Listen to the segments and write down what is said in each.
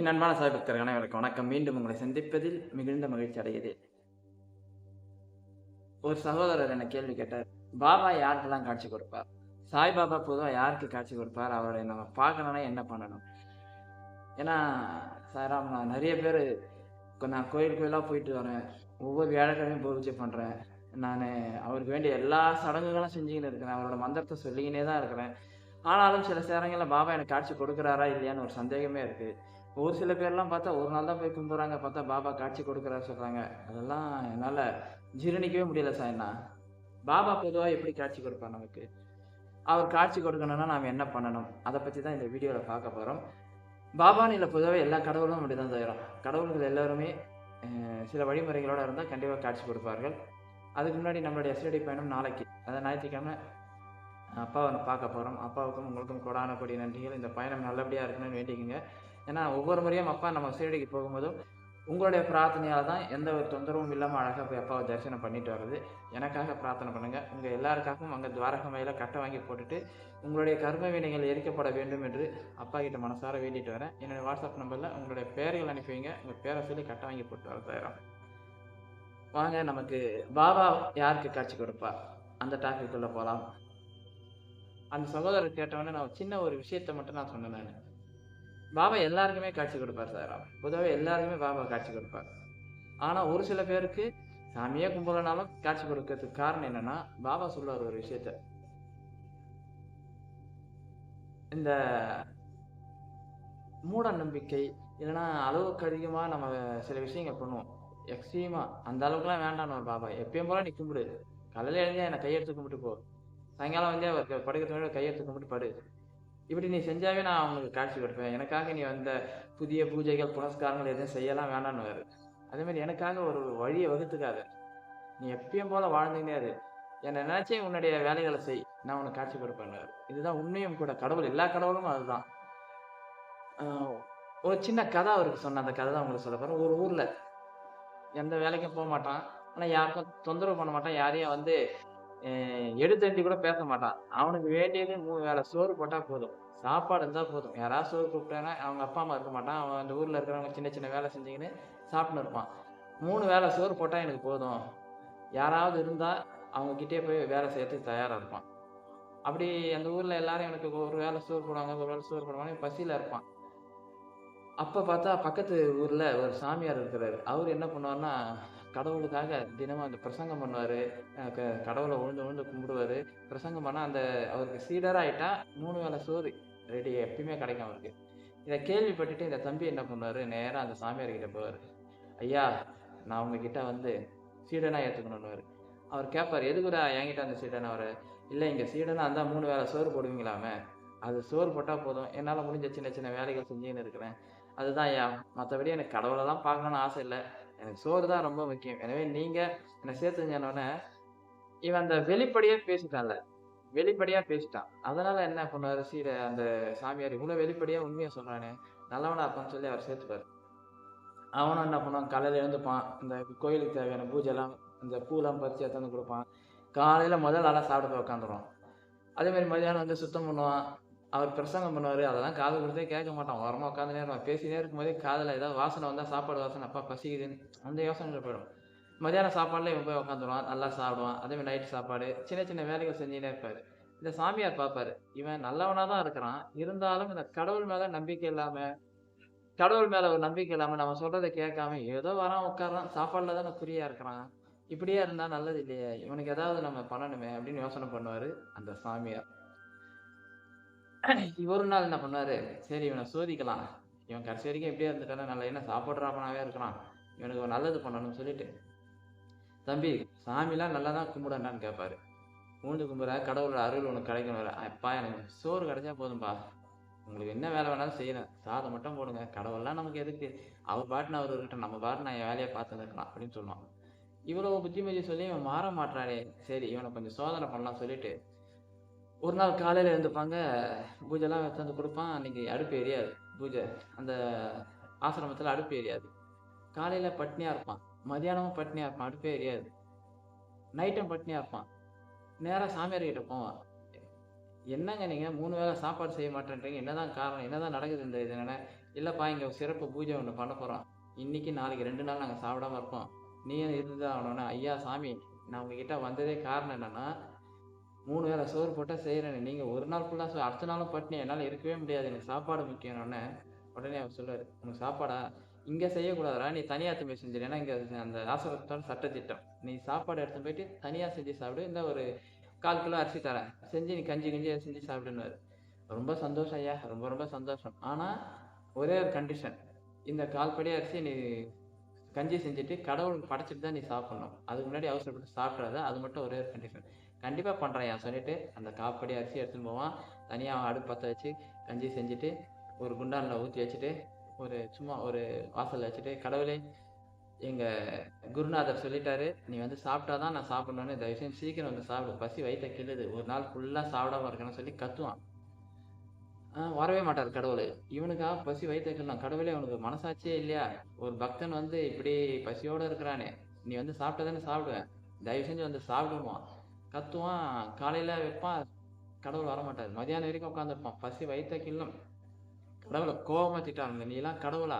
என் அன்பான சாய்பக்தர்கள் அனைவருக்கும் வணக்கம். மீண்டும் உங்களை சந்திப்பதில் மிகுந்த மகிழ்ச்சி அடைகிறேன். ஒரு சகோதரர் என்ன கேள்வி கேட்டார் பாபா யாருக்கெல்லாம் காட்சி கொடுப்பார்? சாய்பாபா பொதுவாக யாருக்கு காட்சி கொடுப்பார்? அவரை நம்ம பார்க்கணும்னா என்ன பண்ணணும்? ஏன்னா சாய்ராம் நான் நிறைய பேர் நான் கோயில் கோயிலாக போயிட்டு வரேன். ஒவ்வொரு வியாழக்கிழமையும் பூஜை பண்ணுறேன் நான் அவருக்கு வேண்டிய எல்லா சடங்குகளும் செஞ்சுக்கின்னு இருக்கிறேன். அவரோட மந்திரத்தை சொல்லிக்கினே தான் இருக்கிறேன். ஆனாலும் சில சேரங்களில் பாபா எனக்கு காட்சி கொடுக்குறாரா இல்லையான்னு ஒரு சந்தேகமே இருக்குது ஒரு சில பேர்லாம் பார்த்தா ஒரு நாள் தான் போய் கும்பிட்றாங்க பார்த்தா பாபா காட்சி கொடுக்குறா சொல்கிறாங்க அதெல்லாம் என்னால் ஜீரணிக்கவே முடியல சாய்னா பாபா பொதுவாக எப்படி காட்சி கொடுப்பார் நமக்கு? அவர் காட்சி கொடுக்கணும்னா நாம் என்ன பண்ணணும்? அதை பற்றி தான் இந்த வீடியோவில் பார்க்க போகிறோம் பாபான்னு இல்லை பொதுவாக எல்லா கடவுளும் அப்படி தான் செய்கிறோம் கடவுள்கள் எல்லாருமே சில வழிமுறைகளோடு இருந்தால் கண்டிப்பாக காட்சி கொடுப்பார்கள். அதுக்கு முன்னாடி நம்மளுடைய எஸ்டடி பயணம் நாளைக்கு. அதை ஞாயிற்றுக்கிழமை அப்பாவை நம்ம பார்க்க போகிறோம் அப்பாவுக்கும் உங்களுக்கும் கொடான கொடி நன்றிகள். இந்த பயணம் நல்லபடியாக இருக்கணும்னு வேண்டிக்கோங்க. ஏன்னா ஒவ்வொரு முறையும் அப்பா நம்ம சீரடிக்கு போகும்போதும் உங்களுடைய பிரார்த்தனையால் தான் எந்த ஒரு தொந்தரவும் இல்லாமல் அழகாக போய் அப்பாவை தரிசனம் பண்ணிட்டு வர்றது. எனக்காக பிரார்த்தனை பண்ணுங்கள் உங்கள் எல்லாருக்காகவும் அங்கே துவாரகமையில் கட்டை வாங்கி போட்டுட்டு உங்களுடைய கர்ம வினைகள் எரிக்கப்பட வேண்டும் என்று அப்பா கிட்ட மனசார வேண்டிட்டு வரேன். என்னுடைய வாட்ஸ்அப் நம்பரில் உங்களுடைய பேர்கள் அனுப்பி வைங்க உங்கள் பேரை சொல்லி கட்டை வாங்கி போட்டு வர தயாரம் வாங்க நமக்கு பாபா யாருக்கு காட்சி கொடுப்பா? அந்த டாபிக்குள்ளே போகலாம் அந்த சகோதரர் கேட்டவொடனே நான் சின்ன ஒரு விஷயத்தை மட்டும் நான் சொன்னேன் நான். பாபா எல்லாருக்குமே காட்சி கொடுப்பார் சார் பொதுவாக எல்லாருக்குமே பாபா காட்சி கொடுப்பார். ஆனால் ஒரு சில பேருக்கு சாமியே கும்பலனாலும் காட்சி கொடுக்கறதுக்கு காரணம் என்னன்னா பாபா சொல்லுவார் ஒரு விஷயத்த. இந்த மூட நம்பிக்கை இல்லைன்னா அளவுக்கு அதிகமாக நம்ம சில விஷயங்கள் பண்ணுவோம். எக்ஸ்ட்ரீமாக அந்த அளவுக்குலாம் வேண்டாம் ஒரு பாபா. எப்பயும் போல நீ கும்பிடு. காலையில் எழுந்தே என்னை கையெடுத்து கும்பிட்டு போ. சாயங்காலம் வந்து அவர் படுக்கிறதுக்கு முன்னாடி கையெடுத்து கும்பிட்டு படு. இப்படி நீ செஞ்சாவே நான் அவங்களுக்கு காட்சி கொடுப்பேன். எனக்காக நீ வந்த புதிய பூஜைகள் புனஸ்காரங்கள் எதுவும் செய்யலாம் வேண்டான்னு வருது அதேமாதிரி எனக்காக ஒரு வழியை வகுத்துக்காது. நீ எப்பயும் போல வாழ்ந்துக்கினே அது என்னை நினைச்சே உன்னுடைய வேலைகளை செய். நான் உனக்கு காட்சி கொடுப்பேன் இதுதான் உண்மையும் கூட. கடவுள் எல்லா கடவுளும் அதுதான். ஒரு சின்ன கதை அவருக்கு சொன்ன அந்த கதை தான் உங்களுக்கு சொல்ல போகிறேன் ஒரு ஊரில் எந்த வேலைக்கும் போக மாட்டான். ஆனால் யாருக்கும் தொந்தரவு பண்ண மாட்டான். யாரையும் வந்து எடுத்தண்டி கூட பேச மாட்டான். அவனுக்கு வேண்டியது மூணு வேளை சோறு போட்டால் போதும். சாப்பாடு இருந்தால் போதும். யாராவது சோறு கூப்பிட்டேன்னா அவங்க அப்பா அம்மா இருக்க மாட்டான். அவன் அந்த ஊரில் இருக்கிறவங்க சின்ன சின்ன வேலை செஞ்சுக்கின்னு சாப்பிட்டுன்னு இருப்பான். மூணு வேளை சோறு போட்டால் எனக்கு போதும். யாராவது இருந்தால் அவங்கக்கிட்டே போய் வேலை செய்யறதுக்கு தயாராக இருப்பான். அப்படி அந்த ஊரில் எல்லாரும் எனக்கு ஒரு வேளை சோறு போடுவாங்க ஒரு வேளை சோறு போடுவாங்க. பசியில் இருப்பான். அப்போ பார்த்தா பக்கத்து ஊரில் ஒரு சாமியார் இருக்கிறாரு. அவர் என்ன பண்ணுவார்னா கடவுளுக்காக தினமும் அந்த பிரசங்கம் பண்ணுவார். கடவுளை உழுந்து உழுந்து கும்பிடுவார். பிரசங்கம் பண்ணால் அந்த அவருக்கு சீடராகிட்டா மூணு வேளை சோறு ரெடி எப்பயுமே கிடைக்கும் அவருக்கு. இதை கேள்விப்பட்டுட்டு இந்த தம்பி என்ன பண்ணுவார்? நேராக அந்த சாமியார் கிட்ட போவார். ஐயா நான் உங்ககிட்ட வந்து சீடனாக ஏற்றுக்கணுன்னு அவர் கேட்பார் எதுக்குடா என்கிட்ட அந்த சீடனை அவர் இல்லை இங்கே சீடனாக இருந்தால் மூணு வேளை சோறு போடுவீங்களாமே? அது சோறு போட்டால் போதும். என்னால் முடிஞ்ச சின்ன சின்ன வேலைகள் செஞ்சுன்னு இருக்கிறேன். அதுதான் ஐயா மற்றபடி எனக்கு கடவுளை தான் பார்க்கணும்னு ஆசை இல்லை. எனக்கு சோறு தான் ரொம்ப முக்கியம். எனவே நீங்கள் என்னை சேர்த்துங்கன்னொடனே இவன் அந்த வெளிப்படையாக பேசிட்டான்ல. வெளிப்படையாக பேசிட்டான். அதனால் என்ன பண்ணுவார் சீர அந்த சாமியார் இவ்வளோ வெளிப்படையாக உண்மையாக சொல்கிறானே நல்லவனா இருப்பான்னு சொல்லி அவர் சேர்த்துப்பார். அவனும் என்ன பண்ணுவான்? காலையில் எழுந்துப்பான். இந்த கோயிலுக்கு தேவையான பூஜைலாம் இந்த பூலாம் பறித்து எடுத்தாந்து கொடுப்பான். காலையில் முதல் ஆளாக சாப்பிட போய் உட்காந்துருவான். அதேமாதிரி மதியானம் வந்து சுத்தம் பண்ணுவான். அவர் பிரசங்கம் பண்ணுவார் அதெல்லாம் காது கொடுத்தே கேட்க மாட்டான். ஓரமாக உட்காந்துனே இருப்பான். பேசினே இருக்கும்போதே காதில் ஏதாவது வாசனை வந்தால் சாப்பாடு வாசனை அப்பா பசிக்குதுன்னு அந்த யோசனை போயிடும். மதியானம் சாப்பாடில் இவன் போய் உட்காந்துருவான் நல்லா சாப்பிடுவான். அதேமாதிரி நைட்டு சாப்பாடு சின்ன சின்ன வேலைகள் செஞ்சுனே இருப்பார். இந்த சாமியார் பார்ப்பாரு இவன் நல்லவனாக தான் இருக்கிறான். இருந்தாலும் இந்த கடவுள் மேலே நம்பிக்கை இல்லாமல் கடவுள் மேலே ஒரு நம்பிக்கை இல்லாமல் நம்ம சொல்கிறத கேட்காம ஏதோ வரான் உட்காரான் சாப்பாடில் தானே குறியாக இருக்கிறான். இப்படியே இருந்தால் நல்லது இல்லையே இவனுக்கு ஏதாவது நம்ம பண்ணணுமே அப்படின்னு யோசனை பண்ணுவார் அந்த சாமியார். ஒரு நாள் என்ன பண்ணாரு? சரி இவனை சோதிக்கலாம். இவன் கடைசி வரைக்கும் எப்படியே இருந்துட்டானே? நல்ல என்ன சாப்பிட்றாப்பனாவே இருக்கிறான். இவனுக்கு நல்லது பண்ணணும்னு சொல்லிட்டு. தம்பி சாமிலாம் நல்லா தான் கும்பிடண்டான்னு கேட்பாரு மூண்டு கும்பிட கடவுளோட அருள் உனக்கு கிடைக்கணும் அப்பா எனக்கு சோறு கிடைச்சா போதும்பா. உங்களுக்கு என்ன வேலை வேணாலும் செய்யணும். சாதம் மட்டும் போடுங்க. கடவுள்லாம் நமக்கு எதுக்கு? அவர் பாட்டுன்னு அவர் இருக்கட்டும். நம்ம பாட்டு நான் என் வேலையை பார்த்து இருக்கலாம் அப்படின்னு சொல்லுவான். இவ்வளோ புத்திமதி சொல்லி இவன் மாற மாட்டானே சரி இவனை கொஞ்சம் சோதனை பண்ணலாம் சொல்லிட்டு ஒரு நாள் காலையில் எழுந்துப்பாங்க பூஜைலாம் எடுத்து கொடுப்பான். அன்றைக்கி அடுப்பு எரியாது பூஜை. அந்த ஆசிரமத்தில் அடுப்பு எரியாது. காலையில் பட்னியாக இருப்பான். மதியானமும் பட்னியாக இருப்பான் அடுப்பே எரியாது. நைட்டும் பட்னியாக இருப்பான். நேராக சாமியார்கிட்ட போவான். என்னங்க நீங்கள் மூணு வேளை சாப்பாடு செய்ய மாட்டேன்றீங்க. என்னதான் காரணம்? என்னதான் நடக்குது இந்த இது என்ன இல்லைப்பா இங்கே சிறப்பு பூஜை ஒன்று பண்ண போகிறோம் இன்றைக்கி நாளைக்கு ரெண்டு நாள் நாங்கள் சாப்பிடாம இருப்போம். நீ இருந்துதான் ஆகணும்னா. ஐயா சாமி நான் உங்ககிட்ட வந்ததே காரணம் என்னென்னா மூணு வேளை சோறு போட்டால் செய்கிறேன் நீங்கள் ஒரு நாள் ஃபுல்லாக சோ அடுத்த நாளும் பட்டினி என்னால் இருக்கவே முடியாது. எனக்கு சாப்பாடு முக்கியம்னு உடனே அவர் சொல்லுவார் உனக்கு சாப்பாடா? இங்கே செய்யக்கூடாதுடா. நீ தனியாக எடுத்து போய் செஞ்சிரு. ஏன்னா இங்கே அந்த ஆசிரமத்தோட சட்டத்திட்டம். நீ சாப்பாடு எடுத்து போயிட்டு தனியாக செஞ்சு சாப்பிடு. இந்த ஒரு கால் கிலோ அரிசி தரேன். செஞ்சு நீ கஞ்சி கஞ்சி செஞ்சு சாப்பிடுன்னு ரொம்ப சந்தோஷம் ஐயா. ரொம்ப ரொம்ப சந்தோஷம். ஆனால் ஒரே ஒரு கண்டிஷன் இந்த கால் படி அரிசி நீ கஞ்சி செஞ்சுட்டு கடவுளுக்கு படைச்சிட்டு தான் நீ சாப்பிடணும். அதுக்கு முன்னாடி அவசரப்பட்டு சாப்பிட்றாத அது மட்டும் ஒரே ஒரு கண்டிஷன் கண்டிப்பா பண்றேன் சொல்லிட்டு அந்த காப்படி அரிசி எடுத்துன்னு போவான். தனியாக அவன் அடுப்பு பற்ற வச்சு கஞ்சி செஞ்சுட்டு ஒரு குண்டானில் ஊற்றி வச்சுட்டு ஒரு சும்மா ஒரு வாசலில் வச்சுட்டு கடவுளே எங்கள் குருநாதர் சொல்லிட்டாரு நீ வந்து சாப்பிட்டா தான் நான் சாப்பிட்ணுன்னு தயவு செஞ்சு சீக்கிரம் வந்து சாப்பிடு. பசி வயிற்ற கிள்ளுது. ஒரு நாள் ஃபுல்லாக சாப்பிடாம இருக்கணும்னு சொல்லி கத்துவான். வரவே மாட்டார் கடவுள். இவனுக்கா பசி வயிற்ற கிள்ளலாம் கடவுளே அவனுக்கு மனசாட்சியே இல்லையா? ஒரு பக்தன் வந்து இப்படி பசியோடு இருக்கிறானே. நீ வந்து சாப்பிட்டதானே சாப்பிடுவேன். தயவு செஞ்சு வந்து சாப்பிடுவான் கத்துவான் காலையில வைப்பான் கடவுள் வரமாட்டார். மதியானம் வரைக்கும் உட்காந்துருப்பான் பசி வயித்த கிள்ளும். கடவுளை கோபமா திட்டாங்க நீ எல்லாம் கடவுளா?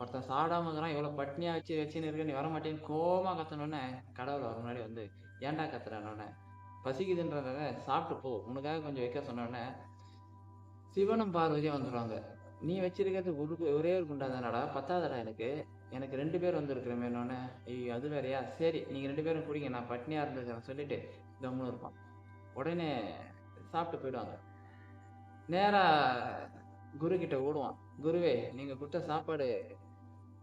ஒருத்தன் சாப்பிடாம இருக்கிறான். இவ்வளவு பட்னியா வச்சு வச்சுன்னு இருக்க நீ வரமாட்டேன்னு கோபமா கத்தனோடனே கடவுள் வர முன்னாடி வந்து ஏன்டா கத்துறானோடனே பசிக்குதுன்றத சாப்பிட்டு போ. உனக்காக கொஞ்சம் வைக்க சொன்னோடனே சிவனும் பார்வதியும் வந்துடுவாங்க நீ வச்சிருக்கிறது ஒரு ஒரே ஒரு குண்டா தானடா? பத்தாதடா எனக்கு. எனக்கு ரெண்டு பேர் வந்திருக்கிறமேனோடனே ஐயோ அது வேறயா? சரி நீங்க ரெண்டு பேரும் குடிங்க. நான் பட்னியா இருந்துக்கிறேன். சொல்லிட்டு கம்முன்னு இருப்பான். உடனே சாப்பிட்டு போயிடுவாங்க. நேராக குரு கிட்ட ஓடுவான். குருவே நீங்கள் கொடுத்த சாப்பாடு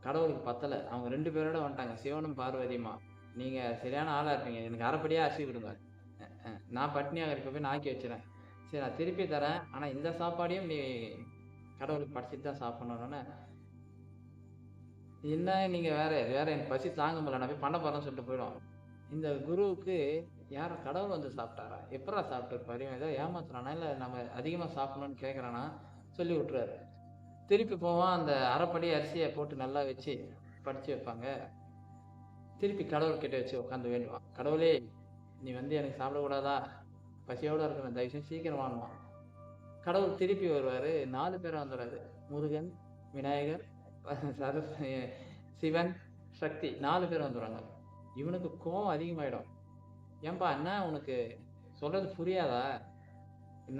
கடவுளுக்கு பத்தலை. அவங்க ரெண்டு பேரோட வந்துட்டாங்க. சிவனும் பார்வதியுமா? நீங்கள் சரியான ஆளாக இருப்பீங்க. எனக்கு அரைப்படியாக அரிசி விடுங்க நான் பட்னியாக இருக்க போய் நாக்கி வச்சுறேன். சரி நான் திருப்பி தரேன். ஆனால் இந்த சாப்பாடையும் நீ கடவுளுக்கு படைச்சிட்டு தான் சாப்பிடணும்னு. என்ன நீங்கள் வேற வேற எனக்கு பசி தாங்க முடியல. நான் போய் பண்ண போகிறேன்னு சொல்லிட்டு போயிடும் இந்த குருவுக்கு யார் கடவுள் வந்து சாப்பிட்டாரா? எப்படா சாப்பிட்டுருப்பாரு? இவன் ஏதோ ஏமாத்துறானா? இல்லை நம்ம அதிகமாக சாப்பிடணும்னு கேட்குறானா சொல்லி விட்டுறாரு. திருப்பி போவான் அந்த அரைப்படி அரிசியை போட்டு நல்லா வச்சு படித்து வைப்பாங்க. திருப்பி கடவுள்கிட்ட வச்சு உட்காந்து வேண்டுவான். கடவுளே நீ வந்து எனக்கு சாப்பிடக்கூடாதா? பசியோட இருக்கணும் தயவு சீக்கிரம் வாங்குவான். கடவுள் திருப்பி வருவார். நாலு பேர் வந்துடுறாரு முருகன் விநாயகர் சரஸ் சிவன் சக்தி. நாலு பேர் வந்துடுவாங்க இவனுக்கு கோவம் அதிகமாயிடும். ஏன்பா என்ன உனக்கு சொல்றது புரியாதா?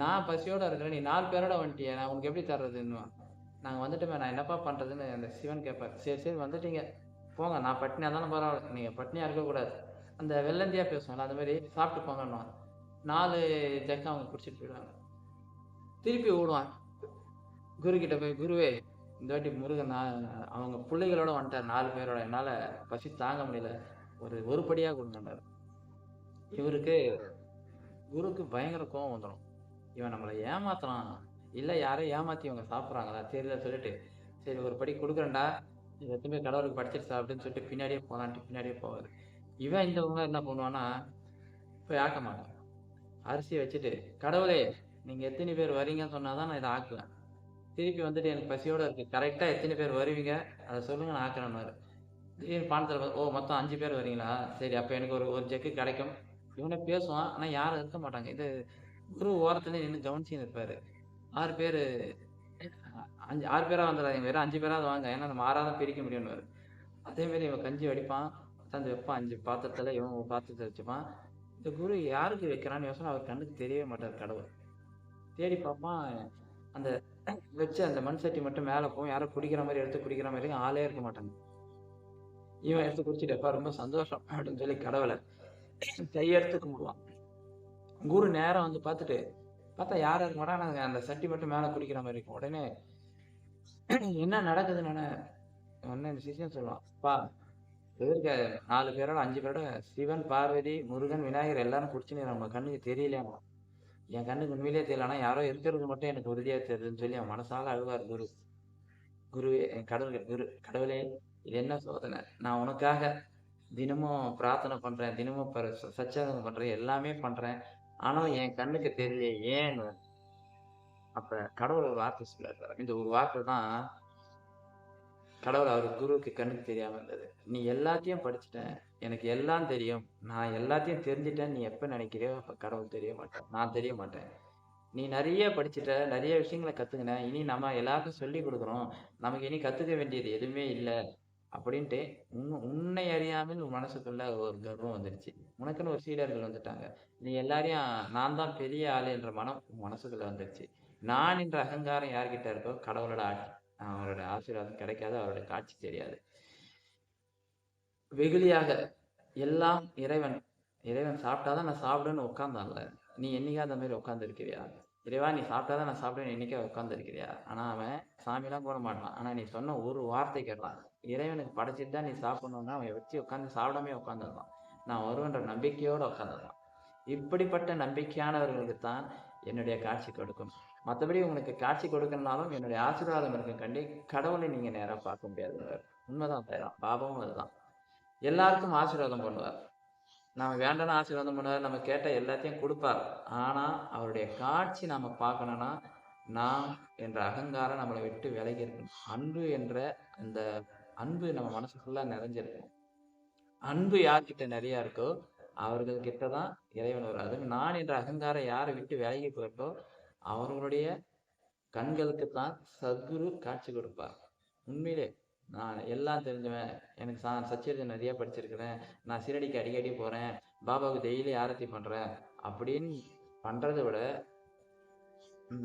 நான் பசியோட இருக்கிறேன் நீ நாலு பேரோட வந்துட்டிய நான் உனக்கு எப்படி தர்றதுன்னு நாங்கள் வந்துட்டோமே நான் என்னப்பா பண்ணுறதுன்னு அந்த சிவன் கேட்பார் சரி சரி வந்துட்டீங்க. போங்க நான் பட்னியாக தானே பரவாயில்ல. நீங்கள் பட்னியாக இருக்கக்கூடாது. அந்த வெள்ளந்தியாக பேசுவாங்கல்ல அந்த மாதிரி சாப்பிட்டு போங்கன்னு நாலு ஜக்கம் அவங்க குடிச்சிட்டு போயிடுவாங்க. திருப்பி ஓடுவான் குரு கிட்ட போய் குருவே இந்த வாட்டி முருகன் நான் அவங்க பிள்ளைகளோட வந்துட்டார் நாலு பேரோட. என்னால் பசி தாங்க முடியல. ஒரு ஒரு படியாக கொடுங்கன்னாரு இவருக்கு குருக்கு பயங்கர கோவம் வந்துடும். இவன் நம்மளை ஏமாத்தலாம் இல்லை யாரையும் ஏமாற்றி இவங்க சாப்பிட்றாங்களா? தெரியல சொல்லிட்டு சரி ஒரு படி கொடுக்குறேன்டா. இது எத்தனை கடவுளுக்கு படிச்சிருச்சா அப்படின்னு சொல்லிட்டு பின்னாடியே போகலான்ட்டு பின்னாடியே போவார். இவன் இந்த உங்க என்ன பண்ணுவான்னா போய் ஆக்க மாட்டான். அரிசியை வச்சுட்டு கடவுளே நீங்கள் எத்தனை பேர் வரீங்கன்னு சொன்னாதான் நான் இதை ஆக்குவேன். திருப்பி வந்துட்டு எனக்கு பசியோடு இருக்குது கரெக்டாக எத்தனை பேர் வருவீங்க? அதை சொல்லுங்கள் நான் ஆக்குறேன்னாரு திடீர்னு பானத்தில் ஓ மொத்தம் அஞ்சு பேர் வரீங்களா சரி அப்போ எனக்கு ஒரு ஒரு ஜெக்கு கிடைக்கும். இவனை பேசுவான் ஆனால் யாரும் இருக்க மாட்டாங்க. இது குரு ஓரத்துலேயே நின்று கவனிச்சு இருப்பார். ஆறு பேர் அஞ்சு ஆறு பேராக வந்துடாதீங்க வேறு அஞ்சு பேராவது வாங்க ஏன்னா நம்ம ஆறாதான் பிரிக்க முடியும்னு அதே மாதிரி இவன் கஞ்சி வடிப்பான் உட்காந்து வைப்பான் அஞ்சு பாத்திரத்தில் இவன் பாத்திரத்தை வச்சுப்பான். இந்த குரு யாருக்கு வைக்கிறான்னு யோசனை அவர் கண்ணுக்கு தெரியவே மாட்டார் கடவுள். தேடி பார்ப்பான் அந்த வச்சு அந்த மண் சட்டி மட்டும் மேலே போகும் யாரோ குடிக்கிற மாதிரி எடுத்து குடிக்கிற மாதிரி இருக்கும். ஆளே இருக்க மாட்டாங்க. இவன் எடுத்து குடிச்சிட்டப்பா ரொம்ப சந்தோஷம் அப்படின்னு சொல்லி கடவுளை கையெடுத்து கும்பிடுவான். குரு நேரம் வந்து பார்த்துட்டு பார்த்தா யார் இருக்க அந்த சட்டி மட்டும் மேலே குடிக்கிற மாதிரி இருக்கும். உடனே என்ன நடக்குதுன்னு உடனே இந்த சொல்லுவான் பா இருக்க நாலு பேரோட அஞ்சு பேரோட சிவன் பார்வதி முருகன் விநாயகர் எல்லாரும் குடிச்சுன்னு நம்ம கண்ணுக்கு தெரியலையாமா என் கண்ணுக்கு உண்மையிலே தெரியல யாரோ இருக்கிறது மட்டும் எனக்கு உறுதியா தெரியுதுன்னு சொல்லி அவன் மனசால அழுவார் குரு. குருவே கடவுள் குரு கடவுளே இது என்ன சோதனை? நான் உனக்காக தினமும் பிரார்த்தனை பண்றேன் தினமும் பர- சச்சாதனம் பண்றேன் எல்லாமே பண்றேன். ஆனாலும் என் கண்ணுக்கு தெரியல ஏன்னு? அப்ப கடவுள் ஒரு வார்த்தை சொல்றாரு இந்த ஒரு வார்த்தை தான் கடவுள் அவர் குருவுக்கு கண்ணுக்கு தெரியாம இருந்தது. நீ எல்லாத்தையும் படிச்சுட்டேன் எனக்கு எல்லாம் தெரியும். நான் எல்லாத்தையும் தெரிஞ்சுட்டேன் நீ எப்ப நினைக்கிறியோ அப்ப கடவுள் தெரிய மாட்டேன் நான் தெரிய மாட்டேன். நீ நிறைய படிச்சுட்ட நிறைய விஷயங்களை கத்துக்கின. இனி நம்ம எல்லாருக்கும் சொல்லி கொடுக்குறோம். நமக்கு இனி கத்துக்க வேண்டியது எதுவுமே இல்லை. அப்படின்ட்டு உன் உன்னை அறியாமல் உன் மனசுக்குள்ள ஒரு கர்வம் வந்துருச்சு. உனக்குன்னு ஒரு சீடர்கள் வந்துட்டாங்க. நீ எல்லாரையும் நான் தான் பெரிய ஆளு என்ற மனம் மனசுக்குள்ள வந்துருச்சு. நான் என்ற அகங்காரம் யார்கிட்ட இருக்கோ கடவுளோட ஆட்சி அவரோட ஆசீர்வாதம் கிடைக்காது அவரோட காட்சி தெரியாது. வெகுளியாக எல்லாம் இறைவன் இறைவன் சாப்பிட்டாதான் நான் சாப்பிடுன்னு உட்காந்தான்ல நீ என்னைக்கா அந்த மாதிரி உட்காந்துருக்கிறியா இறைவா நீ சாப்பிட்டா தான் நான் சாப்பிட்டேன் இன்னைக்கே உட்காந்துருக்கிறியா ஆனால் அவன் சாமிலாம் கூட மாட்டான் ஆனால் நீ சொன்ன ஒரு வார்த்தை கேட்டான். இறைவனுக்கு படைச்சிட்டு தான் நீ சாப்பிடணும்னா அவன் வச்சு உட்காந்து சாப்பிடாமே உட்காந்துருந்தான் நான் வருவன்ற நம்பிக்கையோடு உட்காந்துருந்தான் இப்படிப்பட்ட நம்பிக்கையானவர்களுக்கு தான் என்னுடைய காட்சி கொடுக்கும். மற்றபடி உங்களுக்கு காட்சி கொடுக்கணும்னாலும் என்னுடைய ஆசீர்வாதம் இருக்கும். கண்டி கடவுளை நீங்கள் நேராக பார்க்க முடியாது. உண்மைதான் தயாரம் பாபாவும் அதுதான். எல்லாருக்கும் ஆசீர்வாதம் பண்ணுவார். நம்ம வேண்டான ஆசீர்வாதம் பண்ணுவார் நம்ம கேட்ட எல்லாத்தையும் கொடுப்பார். ஆனால் அவருடைய காட்சி நாம் பார்க்கணும்னா நாம் என்ற அகங்காரம் நம்மளை விட்டு விலகி இருக்கணும். அன்பு என்ற அந்த அன்பு நம்ம மனசு நிறைஞ்சிருக்கும் அன்பு யார்கிட்ட நிறையா இருக்கோ அவர்கள் கிட்ட தான் இறைவன் வரும் அதுவும் நான் என்ற அகங்காரம் யாரை விட்டு விலகி போயிருக்கோ அவர்களுடைய கண்களுக்கு தான் சத்குரு காட்சி கொடுப்பார். உண்மையிலே நான் எல்லாம் தெரிஞ்சவன். எனக்கு சா சச்சரிதம் நிறைய படிச்சிருக்கிறேன். நான் சீரடிக்கு அடிக்கடி போறேன். பாபாவுக்கு டெய்லி ஆரத்தி பண்றேன். அப்படின்னு பண்றதை விட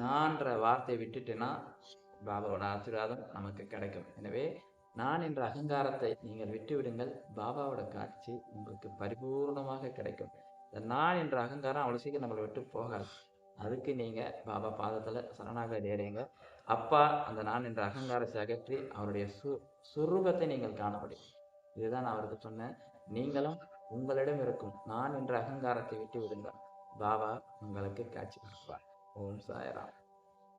நான்ற வார்த்தையை விட்டுட்டேன்னா பாபாவோட ஆசீர்வாதம் நமக்கு கிடைக்கும். எனவே நான் என்ற அகங்காரத்தை நீங்கள் விட்டு விடுங்கள் பாபாவோட காட்சி உங்களுக்கு பரிபூர்ணமாக கிடைக்கும். இந்த நான் என்ற அகங்காரம் அவ்வளோ சீக்கிரம் நம்மளை விட்டு போகாது. அதுக்கு நீங்க பாபா பாதத்துல சரணாக ஏறிங்க அப்பா அந்த நான் என்ற அகங்காரத்தை அகற்றி அவருடைய சு சுரூபத்தை நீங்கள் காண முடியும் இதுதான் நான் அவருக்கு சொன்னேன். நீங்களும் உங்களிடம் இருக்கும் நான் என்ற அகங்காரத்தை விட்டு விடுங்கள். பாபா உங்களுக்கு காட்சி கொடுப்பார். ஓம் சாயராம்.